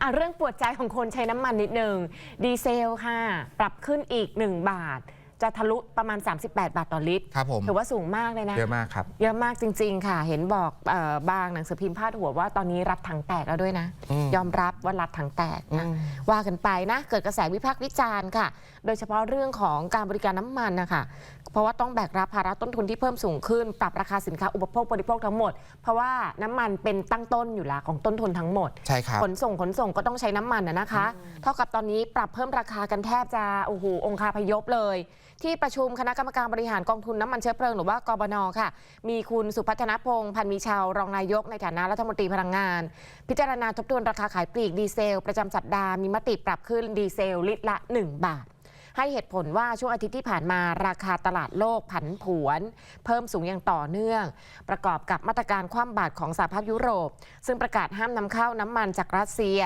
อะเรื่องปวดใจของคนใช้น้ำมันนิดนึง ดีเซลค่ะ ปรับขึ้นอีก 1 บาท จะทะลุประมาณ 38 บาทต่อลิตรครับผม ถือว่าสูงมากเลยนะ เยอะมากครับ เยอะมากจริง ๆ ค่ะ เห็นบอกเออบางหนังสือพิมพ์พาดหัวว่าตอนนี้รัฐถังแตกแล้วด้วยนะ อืมยอมรับว่ารัฐถังแตกนะอืม ว่ากันไปนะ เกิดกระแสวิพากษ์วิจารณ์ค่ะ โดยเฉพาะเรื่องของการบริการน้ำมันนะคะเพราะว่าต้องแบกรับภาระต้นทุนที่เพิ่มสูงขึ้น ปรับราคาสินค้าอุปโภคบริโภคทั้งหมด เพราะว่าน้ำมันเป็นตั้งต้นอยู่แล้วของต้นทุนทั้งหมด ใช่ครับ ขนส่งขนส่งก็ต้องใช้น้ำมันนะนะคะ เท่ากับตอนนี้ปรับเพิ่มราคากันแทบจะโอ้โหองคาพยพเลยที่ประชุมคณะกรรมการบริหารกองทุนน้ำมันเชื้อเพลิงหรือว่ากบนค่ะ มีคุณสุพัฒนพงศ์พันมีชาวรองนายกในฐานะรัฐมนตรีพลังงาน พิจารณาทบทวนราคาขายปลีกดีเซล ประจำสัปดาห์มีมติปรับขึ้นดีเซลลิตรละ 1 บาทให้เหตุผลว่าช่วงอาทิตย์ที่ผ่านมาราคาตลาดโลกผันผวน เพิ่มสูงอย่างต่อเนื่อง ประกอบกับมาตรการคว่ำบาตรของสหภาพยุโรป ซึ่งประกาศห้ามนำเข้าน้ำมันจากรัสเซีย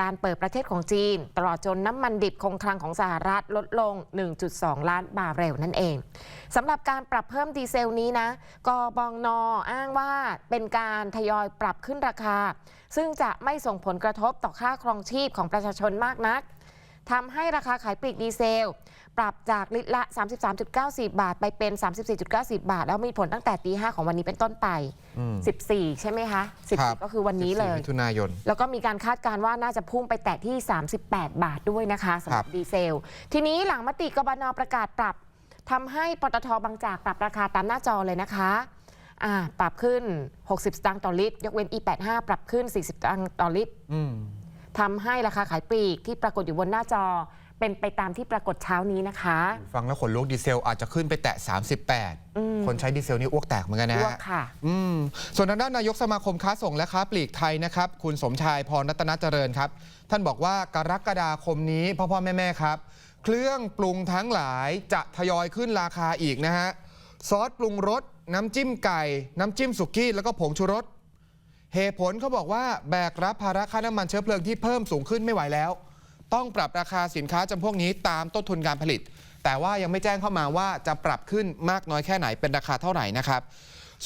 การเปิดประเทศของจีน ตลอดจนน้ำมันดิบคงคลังของสหรัฐลดลง 1.2 ล้านบาร์เรลนั่นเองสำหรับการปรับเพิ่มดีเซลนี้นะกบองนออ้างว่าเป็นการทยอยปรับขึ้นราคา ซึ่งจะไม่ส่งผลกระทบต่อค่าครองชีพของประชาชนมากนัก ทำให้ราคาขายปลีกดีเซล ปรับจากลิตรละ 33.94บาท ไปเป็น 34.94บาท แล้วมีผลตั้งแต่ตี5ของวันนี้เป็นต้นไป อืม 14 ใช่ไหมคะครับ 14ก็คือวันนี้เลย14มิถุนายน แล้วก็มีการคาดการณ์ว่าน่าจะพุ่งไปแตะที่ 38 บาทด้วยนะคะสำหรับครับ ดีเซล ทีนี้หลังมติกบนประกาศปรับทำให้ปตทบางจากปรับราคาตามหน้าจอเลยนะคะอ่าปรับขึ้น 60 สตางค์ต่อลิตร ยกเว้น E85 ปรับขึ้น 40 สตางค์ต่อลิตร อืม ทำให้ราคาขายปลีกที่ปรากฏอยู่บนหน้าจอ เป็นไปตามที่ปรากฏเช้านี้นะคะฟังแล้วขนลุกดีเซลอาจจะขึ้นไปแตะ 38คนใช้ดีเซลนี่อ้วกแตกเหมือนกันนะอ้วฮะกค่ะ อืมส่วนทางด้านนายกสมาคมค้าส่งและค้าปลีกไทยนะครับ คุณสมชายพรรัตนเจริญครับ ท่านบอกว่ากรกฎาคมนี้พ่อพ่อแม่แม่ๆครับ เครื่องปรุงทั้งหลายจะทยอยขึ้นราคาอีกนะฮะ ซอสปรุงรส น้ำจิ้มไก่ น้ำจิ้มสุกี้ แล้วก็ผงชูรส เหตุผลเขาบอกว่าแบกรับภาระค่าน้ำมันเชื้อเพลิงที่เพิ่มสูงขึ้นไม่ไหวแล้ว ต้องปรับราคาสินค้าจำพวกนี้ตามต้นทุนการผลิต แต่ว่ายังไม่แจ้งเข้ามาว่าจะปรับขึ้นมากน้อยแค่ไหนเป็นราคาเท่าไหร่นะครับ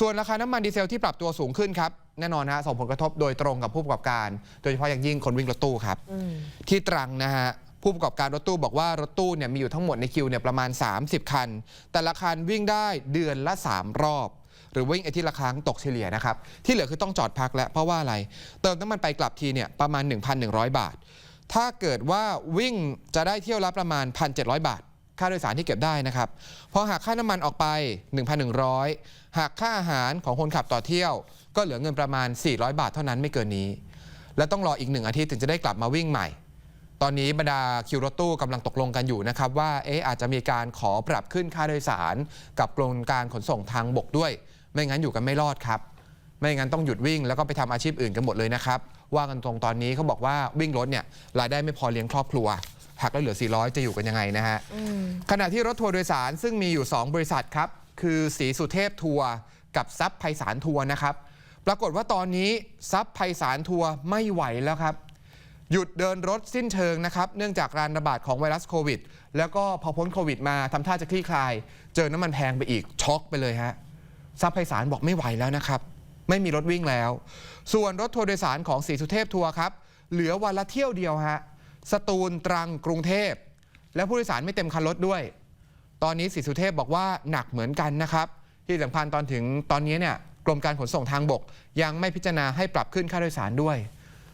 ส่วนราคาน้ำมันดีเซลที่ปรับตัวสูงขึ้นครับแน่นอนฮะส่งผลกระทบโดยตรงกับผู้ประกอบการ โดยเฉพาะอย่างยิ่งคนวิ่งรถตู้ครับที่ตรังนะฮะผู้ประกอบการรถตู้บอกว่ารถตู้เนี่ยมีอยู่ทั้งหมดในคิวเนี่ยประมาณ 30 คัน แต่ละคันวิ่งได้เดือนละ 3 รอบ หรือวิ่งไอที่ละครั้งตกเฉลี่ยนะครับ ที่เหลือคือต้องจอดพักแล้วเพราะว่าอะไร เติมน้ำมันไปกลับทีเนี่ยประมาณ 1,100 บาท ถ้าเกิดว่าวิ่งจะได้เที่ยวละประมาณ 1,700 บาท ค่าโดยสารที่เก็บได้นะครับพอหากค่าน้ำมันออกไป 1,100หากค่าอาหารของคนขับต่อเที่ยว ก็เหลือเงินประมาณ 400 บาทเท่านั้นไม่เกินนี้ และต้องรออีกหนึ่งอาทิตย์ถึงจะได้กลับมาวิ่งใหม่ตอนนี้บรรดาคิวรถตู้กำลังตกลงกันอยู่นะครับว่าเอ๊ะอาจจะมีการขอปรับขึ้นค่าโดยสาร กับกรมการขนส่งทางบกด้วย ไม่งั้นอยู่กันไม่รอดครับ ไม่งั้นต้องหยุดวิ่งแล้วก็ไปทำอาชีพอื่นกันหมดเลยนะครับว่ากันตรงตอนนี้เขาบอกว่าวิ่งรถเนี่ยรายได้ไม่พอเลี้ยงครอบครัวหักแล้วเหลือ 400 จะอยู่กันยังไงนะฮะขณะที่รถทัวร์โดยสารซึ่งมีอยู่ 2 บริษัทครับ คือสีสุเทพทัวร์กับซับไพศาลทัวร์นะครับ ปรากฏว่าตอนนี้ซับไพศาลทัวร์ไม่ไหวแล้วครับ หยุดเดินรถสิ้นเชิงนะครับ เนื่องจากการระบาดของไวรัสโควิด แล้วก็พอพ้นโควิดมาทำท่าจะคลี่คลาย เจอน้ำมันแพงไปอีกช็อกไปเลยฮะ ทรัพย์ไพศาลบอกไม่ไหวแล้วนะครับ ไม่มีรถวิ่งแล้ว ส่วนรถทัวร์โดยสารของสีสุเทพทัวร์ครับ เหลือวันละเที่ยวเดียวฮะสตูลตรังกรุงเทพ และผู้โดยสารไม่เต็มคันรถด้วย ตอนนี้สีสุเทพบอกว่าหนักเหมือนกันนะครับ ที่สำคัญตอนถึงตอนนี้เนี่ยกรมการขนส่งทางบก ยังไม่พิจารณาให้ปรับขึ้นค่าโดยสารด้วย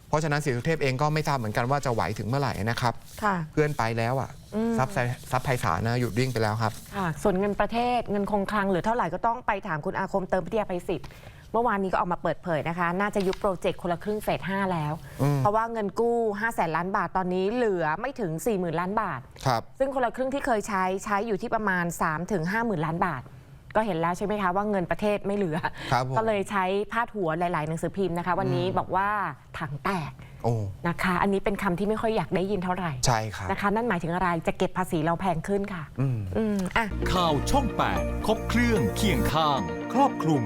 เพราะฉะนั้นสีสุเทพเองก็ไม่ทราบเหมือนกันว่าจะไหวถึงเมื่อไหร่นะครับ ค่ะ เพื่อนไปแล้วอะซับไซซับไพศาลนะหยุดวิ่งไปแล้วครับ ค่ะ ส่วนเงินประเทศเงินคงคลังเหรือเท่าไหร่ก็ต้องไปถามคุณอาคมเติมพิทยาภัยศิษย์เมื่อวานนี้ก็ออกมาเปิดเผยนะคะ น่าจะยุบโปรเจกต์คนละครึ่งเฟส5แล้ว อืม เพราะว่าเงินกู้5แสนล้านบาทตอนนี้เหลือไม่ถึง 4 0,000 ล้านบาท ครับ ซึ่งคนละครึ่งที่เคยใช้ใช้อยู่ที่ประมาณ 3 ถึง 5 0,000 ล้านบาท ก็เห็นแล้วใช่ไหมคะว่าเงินประเทศไม่เหลือ ครับผม ก็เลยใช้พาดหัวหลาย ๆ หนังสือพิมพ์นะคะ วันนี้บอกว่าถังแตกโอ้นะคะ อันนี้เป็นคำที่ไม่ค่อยอยากได้ยินเท่าไหร่ใช่ครับ นะคะ นั่นหมายถึงอะไรจะเก็บภาษีเราแพงขึ้นค่ะ อืม อืมอะ ข่าวช่อง 8 ครบเครื่องเคียงข้าง ครอบคลุม